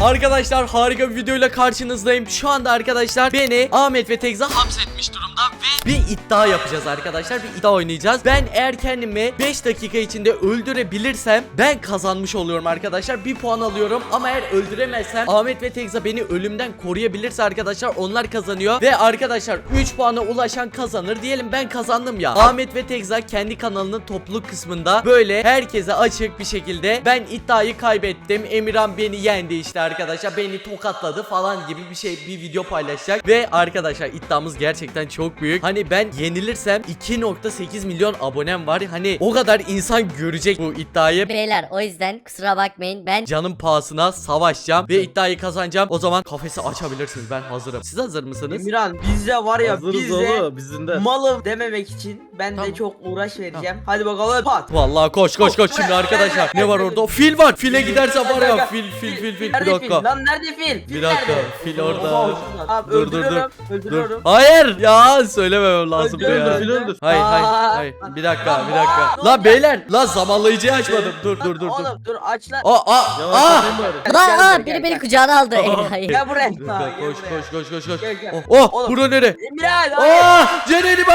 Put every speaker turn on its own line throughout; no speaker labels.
Arkadaşlar harika bir videoyla karşınızdayım. Şu anda arkadaşlar beni Ahmet ve Tegza hapsetmiş durumda ve bir iddia yapacağız arkadaşlar. Bir iddia oynayacağız. Ben eğer kendimi 5 dakika içinde öldürebilirsem ben kazanmış oluyorum arkadaşlar. Bir puan alıyorum ama eğer öldüremezsem Ahmet ve Tegza beni ölümden koruyabilirse arkadaşlar onlar kazanıyor. Ve arkadaşlar 3 puana ulaşan kazanır. Diyelim ben kazandım ya. Ahmet ve Tegza kendi kanalının topluluk kısmında böyle herkese açık bir şekilde ben iddiayı kaybettim. Emirhan beni yendi işte arkadaşlar. Beni tokatladı falan gibi bir şey bir video paylaşacak. Ve arkadaşlar iddiamız gerçekten çok büyük. Hani ben yenilirsem 2.8 milyon abonem var. Hani o kadar insan görecek bu iddiayı.
Beyler o yüzden kusura bakmayın ben
Canım pahasına savaşacağım ve iddiayı kazanacağım. O zaman kafesi açabilirsiniz. Ben hazırım. Siz hazır mısınız?
Emirhan bizde var ya
Hazırız
bizde
oğlum bizim de.
malım dememek için ben
Tamam.
de çok uğraş vereceğim. Hadi bakalım pat.
Vallahi koş koş koş şimdi arkadaşlar. Ne var orada? Fil var. File giderse var ya fil fil fil fil. Bir
Nerede
dakika.
fil? Lan nerede fil?
Bir dakika,
nerede?
fil orada.
Abi
Dur, dur, dur.
öldürüyorum.
Dur.
Öldürüyorum.
Hayır ya söylememem lazım
Öldür,
ya.
öldür,
fil öldür.
Hayır hayır hayır. Bir dakika bir dakika.
aa, olacak?
beyler lan zamanlayıcıyı açmadım. Dur dur dur dur.
Oğlum dur aç lan.
Aa aa aa.
bari.
Lan
Gel,
aa
gel,
biri beni
gel.
kucağına aldı enayi.
Gel buraya. Gel
Koş
buraya.
koş koş koş koş.
Gel, gel.
Oh, oh
Oğlum.
bura nere?
Emirhan hayır.
Aa Geronimo!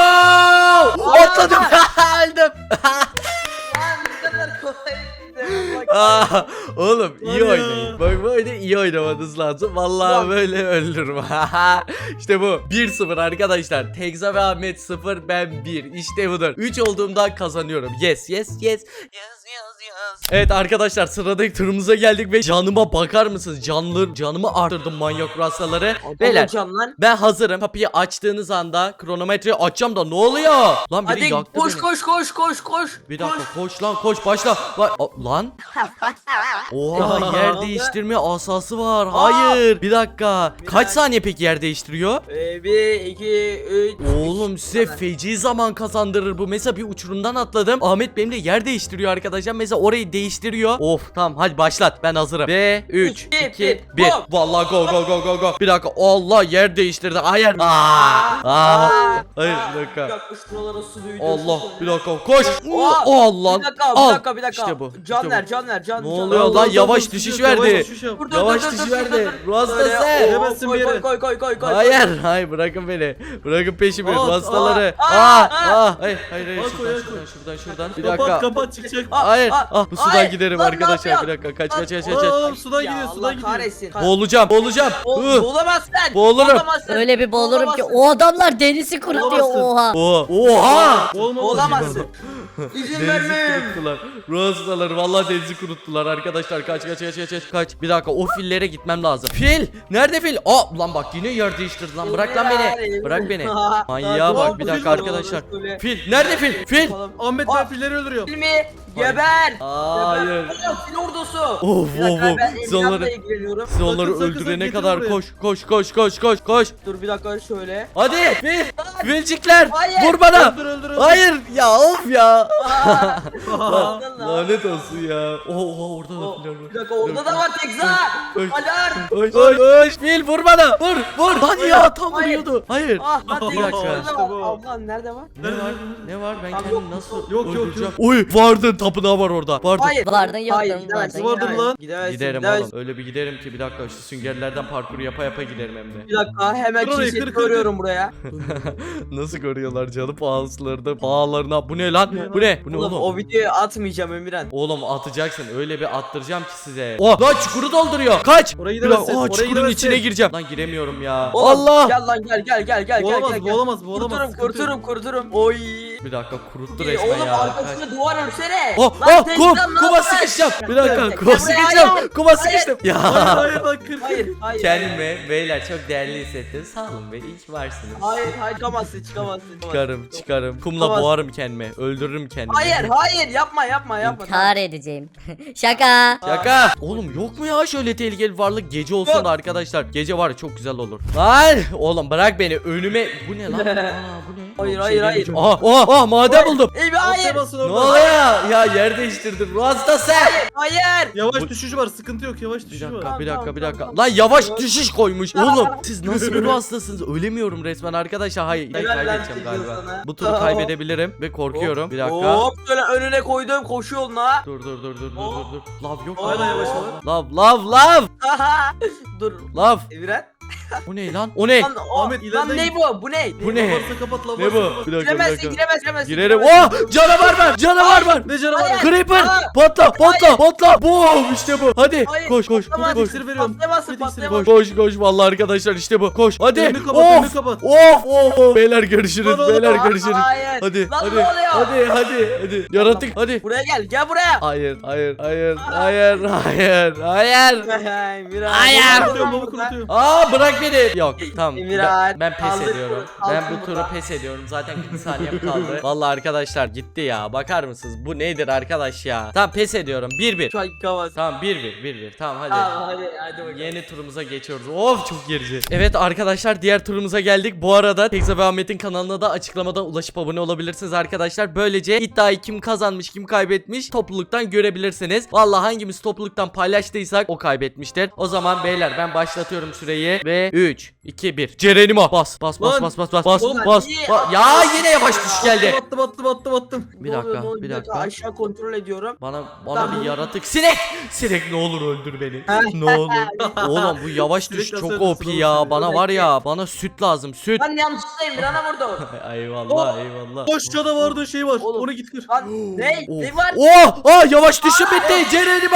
Atladım. Öldüm.
Lan ne kadar kolay. Bak.
Aa, oğlum iyi
ya.
oynayın. Bak böyle iyi oynamanız lazım. Vallahi
Bak.
böyle öldürürüm. işte bu. 1-0 arkadaşlar. Tegza ve Ahmet 0 ben 1. İşte budur. 3 olduğumda kazanıyorum. Yes yes yes. Yes Evet arkadaşlar sıradaki turumuza geldik ve canıma bakar mısınız? Canlı canımı arttırdım manyak rastaları. Beyler
Olacağım lan.
ben hazırım. Kapıyı açtığınız anda kronometreyi açacağım da ne oluyor? Lan biri
Hadi
yaktı
koş
beni.
koş koş koş koş.
Bir dakika
Koş.
koş lan koş başla. Bak a- lan. Oha yer değiştirme asası var. Hayır. Bir dakika. Kaç saniye peki yer değiştiriyor?
Ee, bir, iki, üç.
Oğlum size feci zaman kazandırır bu. Mesela bir uçurumdan atladım. Ahmet benim de yer değiştiriyor arkadaşlar. Mesela orayı değiştiriyor. Of tamam hadi başlat. Ben hazırım. Ve 3
İki,
2
bir,
1.
go.
Vallahi go go go go go. Bir dakika. Allah yer değiştirdi. Hayır. Aa. Aa. Hayır bir dakika. Allah bir dakika koş. Allah.
Bir dakika, bir dakika, bir dakika.
İşte bu.
Can ver, can ver, can.
Ne oluyor lan? Yavaş düşüş verdi. Yavaş düşüş verdi. Rasta sen.
koy,
bir yere.
Koy koy koy koy.
Hayır, hayır bırakın beni. Bırakın peşimi.
At,
Aa, aa. Hayır, hayır, Şuradan, şuradan, şuradan. Bir
Kapat
dakika.
kapat çıkacak.
Hayır.
aa,
Ah, bu sudan
hayır.
giderim
Lan
arkadaşlar. Bir
yapıyorsun?
dakika. Kaç, kaç, kaç, kaç, kaç.
Oğlum sudan gidiyor sudan gidiyor.
kahretsin.
Boğulacağım, boğulacağım.
O,
Hı.
Boğulamazsın.
Boğulurum.
Boğulamazsın.
Öyle bir boğulurum ki o adamlar denizi kurutuyor
Olamazsın.
oha.
Oha. Oha.
Olmaz.
İzin
Denizi
vermem.
kuruttular. Ruhastaları vallahi denizi kuruttular arkadaşlar. Kaç kaç kaç kaç kaç kaç. Bir dakika o fillere gitmem lazım. Fil! Nerede fil? Aa lan bak yine yer değiştirdi lan. Bırak lan beni. Bırak beni. Manyağa bak bir dakika arkadaşlar. Fil nerede fil? Fil!
Ahmet
Aa.
ben filleri öldürüyorum.
Filmi geber.
Hayır.
Geber. Fil ordusu.
Of
Bir dakika,
of of.
ben
Siz onları,
ilgileniyorum.
siz onları
Sakın, sakın,
öldürene
sakın,
kadar koş koş koş koş koş koş.
Dur bir dakika şöyle.
Hadi fil. Filcikler.
Hayır.
Vur bana.
Öldür öldür öldür.
Hayır ya of ya.
Aa,
Lan,
Lan, lan.
Lanet olsun ya. Oha orada da
o-
filler var.
Bir dakika orada da var Tekza.
Koş.
Alarm.
Koş koş koş fil vur bana vur vur lan ya tam
Hayır.
vuruyordu hayır
Ah lan
Bir
Tekza
dakika.
orada
İşte
var.
bu.
Abla nerede var?
ne var ne var ben
Abi
kendimi
yok,
nasıl
yok, yok, yok.
öldüreceğim oy vardın tapınağı var orada vardın
Hayır.
Vardın, yoktun,
Hayır,
vardın,
gidemezsin,
vardın
gidemezsin.
lan.
Gidemezsin,
giderim
gidemezsin.
oğlum öyle bir giderim ki bir dakika şu süngerlerden parkuru yapa yapa giderim hem de
Bir dakika hemen
Kır orayı,
çizgi
kır, kır,
görüyorum buraya.
nasıl görüyorlar canı pahalısılarında pahalarına bu ne lan bu ne bu ne
Oğlum, o videoyu atmayacağım Emirhan.
Oğlum atacaksın öyle bir attıracağım ki size. Oh lan çukuru dolduruyor. Kaç.
Oraya gidemezsin,
Aa,
oraya
çukurun
gidemezsin.
içine gireceğim. Lan giremiyorum ya.
Oğlum,
Allah.
Gel lan gel gel gel gel gel
Boğulamaz
gel. gel.
boğulamaz boğulamaz.
Kurturum
Sıkıntı yok.
kurturum kurturum. Oy.
Bir dakika kuruttu
Ee,
resmen
Oğlum
ya. Kaç.
arkasına duvar örsene.
Oh oh kum kuma sıkışacağım. Bir dakika kuma sıkışacağım.
hayır.
Kuma
Hayır.
sıkıştım.
Hayır
Ya.
hayır lan kır.
Hayır hayır.
Kendimi beyler çok değerli hissettim. Sağ olun be iyi ki varsınız.
Hayır hayır çıkamazsın çıkamazsın.
Çıkarım çıkarım. Kumla boğarım kendimi. Öldürürüm kendimi.
Hayır hayır yapma yapma yapma.
İntihar edeceğim. Şaka.
Şaka. Oğlum yok mu ya şöyle tehlikeli varlık gece olsun da arkadaşlar. Gece var ya çok güzel olur. Lan oğlum bırak beni önüme. Bu ne lan? Aa bu ne?
Hayır, hayır, hayır.
değilmiş. Aha Ah maden buldum.
Eyvah hayır.
Atlamasın
Ne
orada.
oluyor? Ya yer değiştirdin. Ruh hastası.
Hayır.
Yavaş düşüşü var sıkıntı yok yavaş
Bir
düşüşü
dakika,
var.
bir
Tamam,
dakika, bir dakika.
tamam.
Lan yavaş
Tamam.
düşüş koymuş. Oğlum siz nasıl bir ruh hastasınız? Ölemiyorum resmen arkadaşlar. Hayır, ben
Helal lan
kaybedeceğim
çocuğu
galiba.
sana.
Bu turu
Tamam.
kaybedebilirim ve korkuyorum. Bir dakika.
Hop şöyle önüne koydum koşu yoluna.
Dur dur dur dur dur dur dur. Lav yok.
Hala
yavaş ol.
Lav lav lav.
Dur.
Lav.
Eviren.
O ne lan? O ne?
Lan, o,
Ahmet,
lan
ileride
ne bu? Bu ne?
Bu ne?
Varsa kapat lan
Ne bu?
kapat.
Bir dakika bir
Giremezsin
dakika.
giremezsin giremezsin.
Girerim. Oh! Canavar var. Canavar var.
Ne canavar?
Hayır.
Creeper.
Aa!
Patla patla patla. Boom işte bu. Hadi
Hayır,
koş koş
patlamaz.
koş.
İksir veriyorum.
Patlayamazsın
İksir
patlayamazsın.
Koş koş vallahi arkadaşlar işte bu. Koş. Hadi.
Önünü kapat, önünü
Of.
kapat.
Of of. Beyler görüşürüz.
Lan oğlum,
Beyler
Lan
görüşürüz.
Hayır.
Hadi
Lan
hadi.
ne oluyor?
Hadi hadi hadi. Yaratık hadi.
Buraya gel gel buraya.
Hayır hayır hayır hayır hayır hayır.
Emirhan.
Hayır.
Kurutuyorum baba kurutuyorum.
Aa bırak beni. Yok tamam. Ben, ben pes
kaldır
ediyorum.
bunu,
Ben
kaldır
bu turu pes ediyorum. Zaten 40 saniyem kaldı. Vallahi arkadaşlar gitti ya. Bakar mısınız? Bu nedir arkadaş ya? Tamam pes ediyorum. 1-1.
Şu an kavas.
Tamam 1-1 1-1. Tamam hadi.
Tamam hadi hadi bakalım.
Yeni turumuza geçiyoruz. Of çok gerici. Evet arkadaşlar diğer turumuza geldik. Bu arada Tekza ve Ahmet'in kanalına da açıklamadan ulaşıp abone olabilirsiniz arkadaşlar. Böylece iddiayı kim kazanmış kim kaybetmiş topluluktan görebilirsiniz. Vallahi hangimiz topluluktan paylaştıysak o kaybetmiştir. O zaman beyler ben başlatıyorum süreyi ve 3 2 1 Cerenimo bas bas bas
Lan.
bas bas bas bas
Oğlum,
bas.
niye
bas. Ya yine yavaş düş geldi.
Battım battım battım battım.
Bir
Ne oluyor,
dakika
ne oluyor?
bir dakika.
Aşağı kontrol ediyorum.
Bana bana bir yaratık sinek sinek ne olur öldür beni ne olur oğlum bu yavaş düş
Sinek nasıl
çok
öldürsün
OP
oğlum
ya
seni?
bana var ya bana süt lazım süt
Lan yanlışlıkla Emirhan'a vurdum.
eyvallah eyvallah
Boş canavarda şey var.
Oğlum.
Onu git kır.
Lan ne? Ne var?
Oh, ah yavaş düşün bitti Cerenimo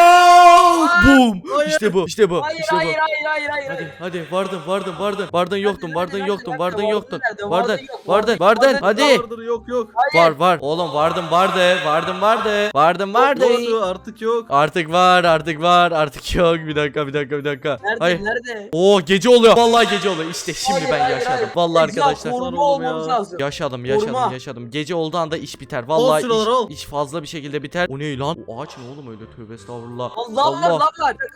boom
Hayır.
işte bu işte bu
Hayır
işte bu
hayır hayır hayır hayır.
Hadi
hayır.
hadi vardın vardın vardın vardın yoktun vardın yoktun vardın
vardın
yoktun vardın
vardın
vardın
vardın,
vardın
vardın.
hadi
Vardır, yok yok.
var var oğlum vardım vardı vardım vardı vardım vardı
artık yok.
Artık var artık var artık yok bir dakika bir dakika bir dakika
Nerede
Hayır.
nerede?
Oo gece oluyor. Vallahi gece oluyor. İşte şimdi
Hayır,
ben
hayır,
yaşadım.
hayır.
Vallahi arkadaşlar.
Koruma olmamız lazım.
Yaşadım yaşadım
Koruma.
yaşadım. Gece olduğu anda iş biter. Vallahi iş, iş fazla bir şekilde biter. O ne lan? O ağaç ne oğlum öyle tövbe estağfurullah.
Allah
Allah.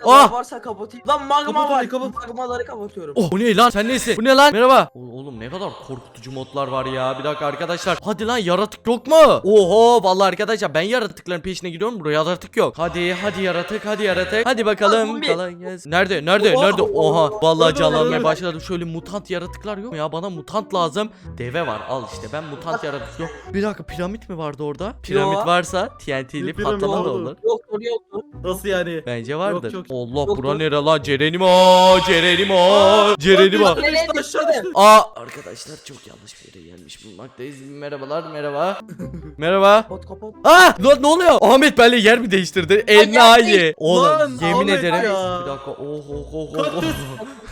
Ah!
Allah varsa kapatayım. Lan magma var. Magmaları kapatıyorum.
Oh bu ne lan? Sen nesin? Bu ne lan? Merhaba. O- oğlum ne kadar korkutucu modlar var ya. Bir dakika arkadaşlar. Hadi lan yaratık yok mu? Oho vallahi arkadaşlar ben yaratıkların peşine gidiyorum. Buraya yaratık yok. Hadi hadi yaratık hadi yaratık. Hadi bakalım. Kolay gelsin. Nerede? Nerede?
Oha.
Nerede? Oha. Vallahi canlanmaya başladım. Şöyle mutant yaratıklar yok mu ya? Bana mutant lazım. Deve var. Al işte ben mutant yaratık yok. Bir dakika piramit mi vardı orada? Piramit varsa TNT'li patlama da olur.
Yok yok.
Nasıl yani?
Bence vardır.
yok.
Allah
Yok,
bura
yok.
nere lan? Cerenimo, Cerenimo,
Düştü, aşağı düştü.
Aa arkadaşlar çok yanlış bir yere gelmiş bulmaktayız. Merhabalar merhaba. merhaba.
Kapat kapat.
Aa ne, ne oluyor? Ahmet benimle yer mi değiştirdi? Enayi. Oğlum
Lan,
yemin
Ahmet
ederim.
ya.
Bir dakika. Oh oh oh oh. oh.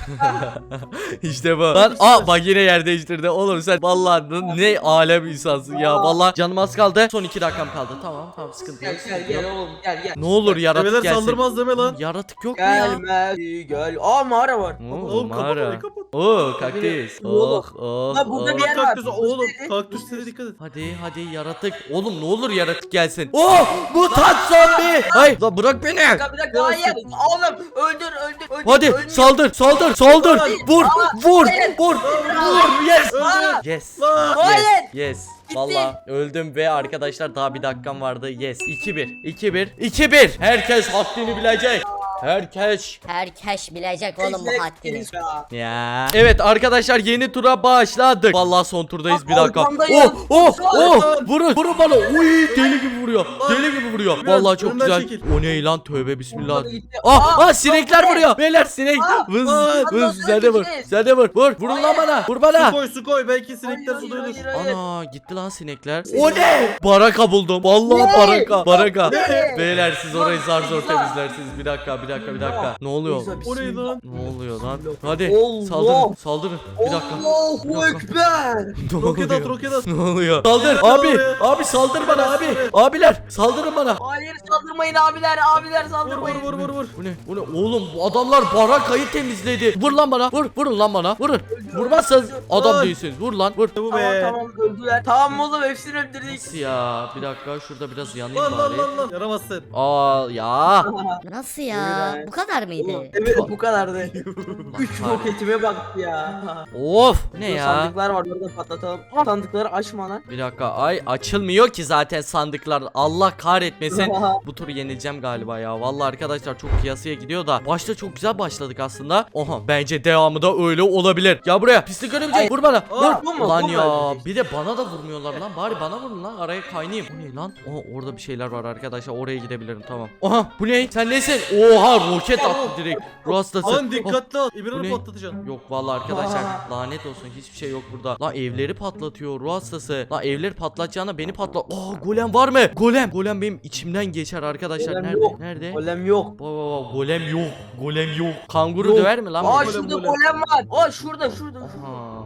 İşte bu. Lan aa bak yine yer değiştirdi. Oğlum sen vallahi ne- ne alem insansın ya. Vallahi canım az kaldı. Son iki dakikam kaldı. Tamam tamam sıkıntı yok.
Gel gel
sıkıntı yok.
gel oğlum gel gel.
Ne olur yaratık gelsin.
saldırmaz deme lan.
Yaratık yok mu ya?
Gelmez gel. Aa mağara var.
Oo,
Oğlum kapat
mağara.
orayı kapat.
Oo kaktüs.
Oğlum.
Oh oh.
Lan burada
oh.
bir yer var.
Kaktüs oğlum. Kaktüslere dikkat et.
Hadi hadi yaratık. Oğlum ne olur yaratık gelsin. Oh mutant zombi. Hay la bırak beni.
Bir dakika bir dakika hayır. Oğlum öldür öldür öldür.
Hadi
Ölmüyor.
saldır saldır saldır. Vur vur
hayır.
vur vur. Yes.
Aa,
Yes.
Lan.
Hayır.
Yes.
Gitti.
Valla öldüm ve arkadaşlar daha bir dakikam vardı. Yes. 2-1. 2-1. 2-1. Herkes haddini bilecek. Herkes.
Herkes bilecek oğlum bu haddini.
Ya.
Evet arkadaşlar yeni tura başladık. Vallahi son turdayız bir dakika. Oh oh oh.
Lan.
Vurun vurun bana. Uy deli gibi vuruyor. Deli gibi vuruyor. Vallahi çok güzel. O ne lan tövbe bismillah. Ah ah sinekler vuruyor. Beyler sinek. Vız vız sen de vur. Sen de vur. Vur. Vurun lan bana. Vur
Su
bana.
koy su koy. Belki sinekler ölür.
hayır.
Ana gitti lan sinekler. O ne? Baraka buldum. Vallahi baraka. Baraka. Beyler siz orayı zar zor temizlersiniz. Bir dakika bir dakika bir dakika. Ne oluyor?
O ne lan?
Ne oluyor lan? Hadi saldırın saldırın. Bir dakika.
Allahu. Ekber.
Ne
Roket at
oluyor?
roket at.
Ne oluyor? Saldır abi. Abi saldır bana abi. Abiler saldırın bana.
Hayır saldırmayın abiler abiler
Vur
saldırmayın.
vur vur vur vur.
Bu ne? Bu ne? Oğlum bu adamlar barakayı temizledi. Vur lan bana. Vur. Vurun lan bana. Vurun. Vurmazsanız adam değilsiniz. Vur lan. Vur.
Bu
Tamam
be.
tamam öldüler. Tamam oğlum hepsini öldürdük.
Nasıl ya? Bir dakika şurada biraz yanayım
Lan lan
bari.
lan lan. Yaramazsın.
Aa ya.
Nasıl ya? Ya. Bu kadar mıydı?
Evet bu kadardı. Üç roketime bak ya.
Of ne ya?
Sandıklar var orada patlatalım. Sandıkları açma lan.
Bir dakika ay açılmıyor ki zaten sandıklar. Allah kahretmesin. Bu turu yenileceğim galiba ya. Vallahi arkadaşlar çok kıyasıya gidiyor da. Başta çok güzel başladık aslında. Oha bence devamı da öyle olabilir. Ya buraya pislik örümcek vur bana. Vur.
bu mu?
Lan ya bir de bana da vurmuyorlar lan. Bari bana vurun lan araya kaynayayım. Bu ne lan? Oha orada bir şeyler var arkadaşlar. Oraya gidebilirim tamam. Oha bu ne? Sen nesin? Oha roket attı direkt. Rastası.
Lan dikkatli ol.
Bu ne?
Patlatacaksın.
Yok vallahi arkadaşlar lanet olsun hiçbir şey yok burada. La evleri patlatıyor ruh hastası. La evleri patlatacağına beni patla. Aa golem var mı? Golem. Golem benim içimden geçer arkadaşlar.
Golem
Nerede?
yok.
Nerede?
Golem yok.
Baba baba golem yok. Golem yok. Kanguru
Yok.
döver mi lan
Aa
beni?
şurada
golem.
golem var. Aa şurada şurada.
Aa,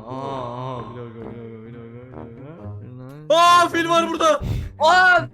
aa, aa, bir dakika, bir dakika, bir dakika, bir dakika.
Aa fil var burada.
Aa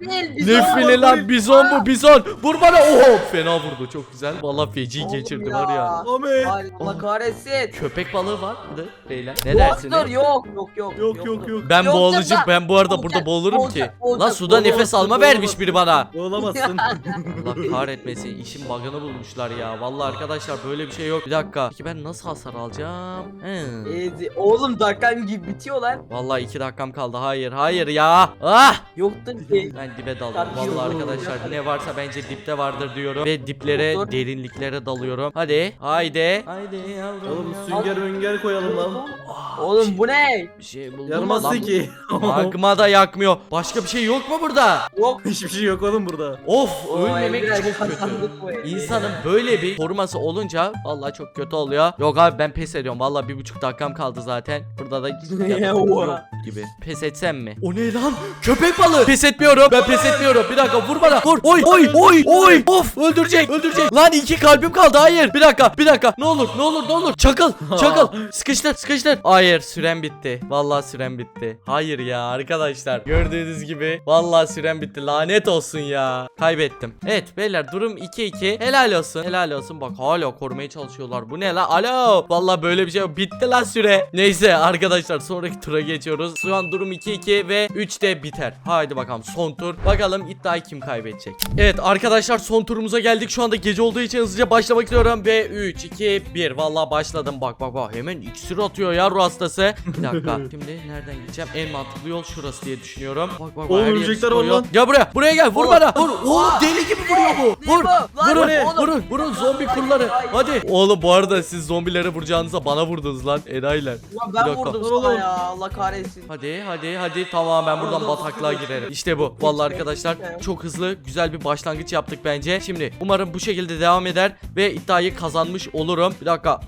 fili lan bizon bu bizon. Vur bana. Oho fena vurdu çok güzel. Vallahi feci
Oğlum
geçirdi
ya.
var ya.
Ahmet.
Ay Allah kahretsin.
Köpek balığı vardı beyler. Ne
Yoktur
dersiniz?
yok yok yok.
Yok yok yok.
Ben
Yok,
boğulucu
yok,
ben bu arada burada boğulurum
olacak,
ki.
olacak,
Lan suda nefes alma vermiş biri bana.
Olamazsın.
Allah kahretmesin işin bug'ını bulmuşlar ya. Vallahi arkadaşlar böyle bir şey yok. Bir dakika. Peki ben nasıl hasar alacağım? He.
Ezi- Oğlum dakikan gibi bitiyor lan.
Vallahi iki dakikam kaldı. Hayır hayır ya. Ah!
Yoktur
Ben dibe dalıyorum. Vallahi arkadaşlar ne varsa bence dipte vardır diyorum. Ve diplere derinliklere dalıyorum. Hadi. Haydi. Haydi yavrum.
Oğlum sünger münger koyalım lan.
Ah,
Oğlum bu ne?
Bir şey buldum.
Yarmazsın
Lan-
ki.
Magma da yakmıyor. Başka bir şey yok mu burada?
Yok.
Hiçbir şey yok oğlum burada.
Of ölmemek çok kötü. İnsanın böyle bir koruması olunca vallahi çok kötü oluyor. Yok abi ben pes ediyorum. Vallahi bir buçuk dakikam kaldı zaten. Burada da. gibi. Pes etsem mi? O ne lan? Köpek balığı. Pes etmiyorum. Ben pes etmiyorum. Bir dakika vur bana. Vur. Oy oy oy oy. Of öldürecek. Öldürecek. Lan iki kalbim kaldı. Hayır. Bir dakika. Bir dakika. Ne olur ne olur ne olur. Çakıl. Çakıl. Sıkıştır sıkıştır. Hayır süren bitti. Vallahi süren bitti. Hayır ya arkadaşlar. Gördüğünüz gibi vallahi süren bitti. Lanet olsun ya. Kaybettim. Evet beyler durum 2-2. Helal olsun. Helal olsun. Bak hala korumaya çalışıyorlar. Bu ne la? Alo. Vallahi böyle bir şey yok. Bitti lan süre. Neyse arkadaşlar sonraki tura geçiyoruz. Şu an durum 2-2 ve 3'te biter. Haydi bakalım son tur. Bakalım iddiayı kim kaybedecek. Evet arkadaşlar son turumuza geldik. Şu anda gece olduğu için hızlıca başlamak istiyorum. Ve 3, 2, 1. Vallahi başladım. Bak bak bak. Hemen iksir atıyor ya ruh hastası. Bir dakika. Şimdi nereden gideceğim? En mantıklı yol şurası diye düşünüyorum. Bak bak bak.
Oğlum, örümcekler var lan.
Gel buraya. Buraya gel. Vur bana. Vur. Oğlum deli gibi vuruyor bu. Vur.
bu? Lan
Vurun. zombi kurları. Hadi. Oğlum bu arada siz zombilere vuracağınıza bana vurdunuz lan. Enayiler.
Ya
Bir
ben vurdum sana ya Allah kahretsin.
Hadi hadi hadi tamam ben buradan bataklığa girerim. İşte bu. Vallahi arkadaşlar çok hızlı güzel bir başlangıç yaptık bence. Şimdi umarım bu şekilde devam eder ve iddiayı kazanmış olurum. Bir dakika.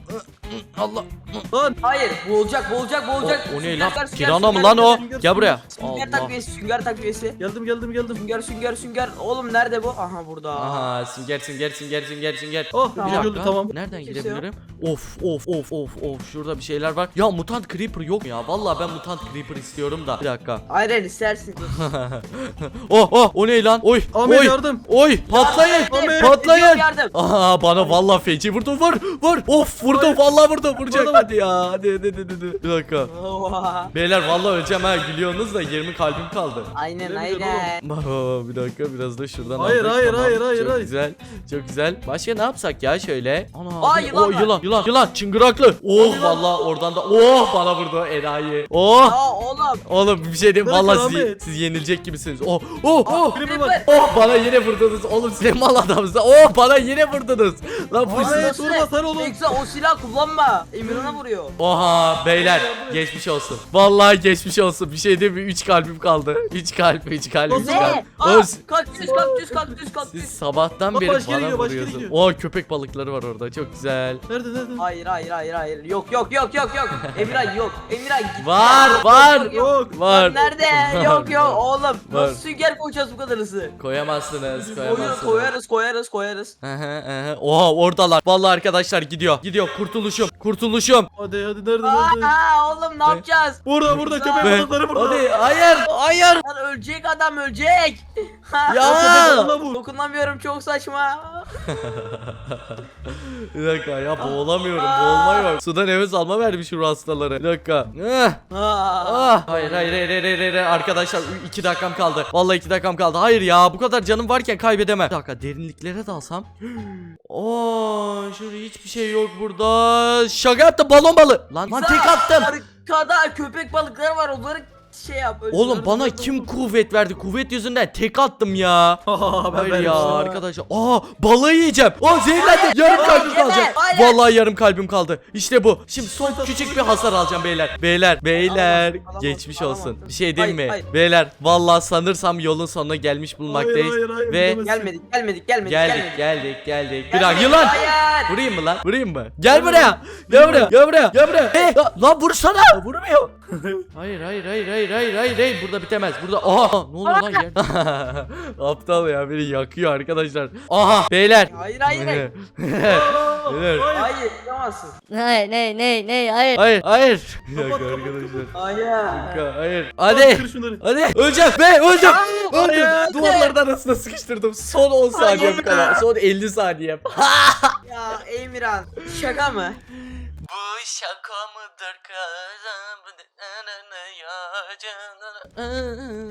Allah.
Lan.
Hayır boğulacak boğulacak boğulacak.
O, o ne lan? Pirana mı lan o? Gel buraya.
Sünger
Allah.
takviyesi sünger takviyesi.
Geldim geldim geldim.
Sünger sünger sünger. Oğlum nerede bu? Aha burada.
Aha sünger sünger sünger sünger sünger.
Oh
Tamam.
Bir
bir
dakika.
tamam.
Nereden
Kimse
girebilirim? Of of of of of şurada bir şeyler var. Ya mutant creeper yok mu ya? Vallahi ben mutant creeper istiyorum da. Bir dakika.
Hayır istersin.
oh oh o ne lan? Oy
Ahmet
oy.
yardım.
Oy patlayın.
Ahmet.
Patlayın.
Yardım.
Aha bana vallahi feci vurdu vur vur of vurdu vallahi vurdu vuracak
Vurdu.
hadi ya hadi hadi hadi, hadi. bir dakika
Oha.
beyler vallahi öleceğim ha gülüyorsunuz da 20 kalbim kaldı
Aynen
Bilemiyorum
aynen.
Baba bir dakika biraz da şuradan
Hayır,
aldık,
hayır, hayır, hayır,
çok
hayır.
güzel çok güzel başka ne yapsak ya şöyle ana
Aa,
bu-
yılan
oh,
var.
yılan yılan yılan çıngıraklı oh vallahi oradan da oh bana vurdu enayi oh
Aa oğlum.
oğlum bir şey diyeyim
Bırakın
vallahi siz,
Ahmet.
siz yenilecek gibisiniz oh oh oh
bak.
Creeper.
Oh bana yine vurdunuz oğlum siz mal adamsınız. Oh bana yine vurdunuz. Lan bu
Ahmet,
Nasıl?
vurma, sen oğlum.
Tekza o silah kullanma. Emirhan'a vuruyor.
Oha beyler geçmiş olsun. Vallahi geçmiş olsun. Bir şey değil mi? 3 kalbim kaldı. 3 kalp, 3 kalp, 3
Nasıl?
kalp. Oğlum, siz-
kaktüs kaktüs kaktüs kaktüs.
siz sabahtan
Bak,
beri
başka
bana
gidiyor, başka
vuruyorsunuz.
gidiyor.
Köpek balıkları var orada. Çok güzel.
Nerede nerede?
Hayır hayır hayır hayır. Yok yok yok yok yok. Emirhan yok. Emirhan git.
Var, var.
Yok.
Var.
Lan Nerede? Yok yok oğlum.
Var.
Nasıl sünger koyacağız bu kadar hızlı?
Koyamazsınız,
Koyuyoruz,
koyamazsınız.
koyarız koyarız koyarız.
Hı hı, hı hı. Oha oradalar. Vallahi arkadaşlar gidiyor. Gidiyor. Kurtuluşum. Kurtuluşum.
Hadi hadi nerede nerede?
Aa oğlum ne yapacağız?
Burada burada köpek
Be-
balıkları burada.
Hadi hayır. Hayır.
Lan ölecek adam ölecek.
Ya.
Dokunamıyorum çok saçma.
Bir dakika ya boğulamıyorum boğulmaya bak. Suda nefes alma vermiş şu hastaları. Bir dakika. Ah.
Aa.
Ah. Hayır hayır hayır hayır hayır, hayır. arkadaşlar 2 dakikam kaldı. Vallahi 2 dakikam kaldı. Hayır ya bu kadar canım varken kaybedemem. Bir dakika derinliklere dalsam. Oo şurada hiçbir şey yok burada. Şaka yaptım balon balı. Lan lan tek attım.
Arkada köpek balıkları var onları şey yap. öldür,
Oğlum
öldür,
bana
öldür.
kim kuvvet verdi? Kuvvet yüzünden tek attım ya.
Aa, ben
Hayır ya
vermiştim.
arkadaşlar. Aa balığı yiyeceğim. Aa zehirlendim. Yarım kalbim kalacak.
hayır.
Vallahi yarım kalbim kaldı. İşte bu. Şimdi son küçük bir hasar alacağım beyler. Beyler, beyler.
Alamazsın,
Geçmiş olsun.
alamazsın.
Bir şey değil mi?
Hayır, hayır.
Beyler vallahi sanırsam yolun sonuna gelmiş bulunmaktayız.
Hayır,
Ve.
Gelmedik gelmedik gelmedik
geldik,
gelmedik.
geldik, geldik. Bir dakika yılan.
Hayır.
Vurayım mı lan? Vurayım mı? Gel buraya. Gel buraya. Gel buraya. Gel buraya. Hey, la- lan vursana. Vurmuyor. Hayır hayır hayır hayır hayır hayır hayır burada bitemez. Burada aha ne oluyor lan yer? Aptal ya beni yakıyor arkadaşlar. Aha beyler.
Hayır hayır hayır.
Beyler.
Hayır yapamazsın.
Ne ne ne ne hayır.
Hayır hayır. Bir dakika arkadaşlar.
Hayır.
Hayır.
Hadi.
Hadi. Öleceğim be öleceğim. Öldüm.
Hayır.
Duvarların arasına sıkıştırdım. Son 10 saniyem
Hayır.
kadar. Son 50 saniyem.
Ya Emirhan şaka mı?
Bu şaka mıdır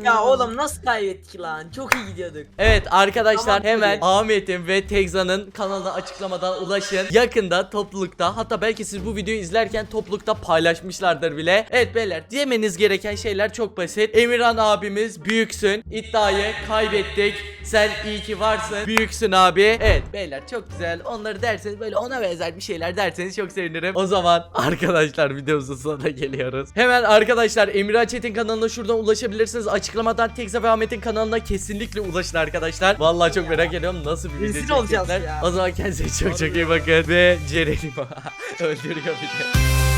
Ya oğlum nasıl kaybettik lan? Çok iyi gidiyorduk.
Evet arkadaşlar
Tamam,
hemen
hadi.
Ahmet'in ve Tegza'nın kanalına açıklamadan ulaşın. Yakında toplulukta hatta belki siz bu videoyu izlerken toplulukta paylaşmışlardır bile. Evet beyler demeniz gereken şeyler çok basit. Emirhan abimiz büyüksün. İddiayı kaybettik. Sen iyi ki varsın. Büyüksün abi. Evet beyler çok güzel. Onları derseniz böyle ona benzer bir şeyler derseniz çok sevinirim. O zaman arkadaşlar videomuzun sonuna geliyoruz. Hemen arkadaşlar Emirhan Çetin kanalına şuradan ulaşabilirsiniz. Açıklamadan Tekza ve Ahmet'in kanalına kesinlikle ulaşın arkadaşlar. Vallahi çok merak ediyorum nasıl bir video
Rezil olacağız
çekecekler.
ya.
O zaman kendinize çok çok iyi bakın ve Ceren'i öldürüyor bir de.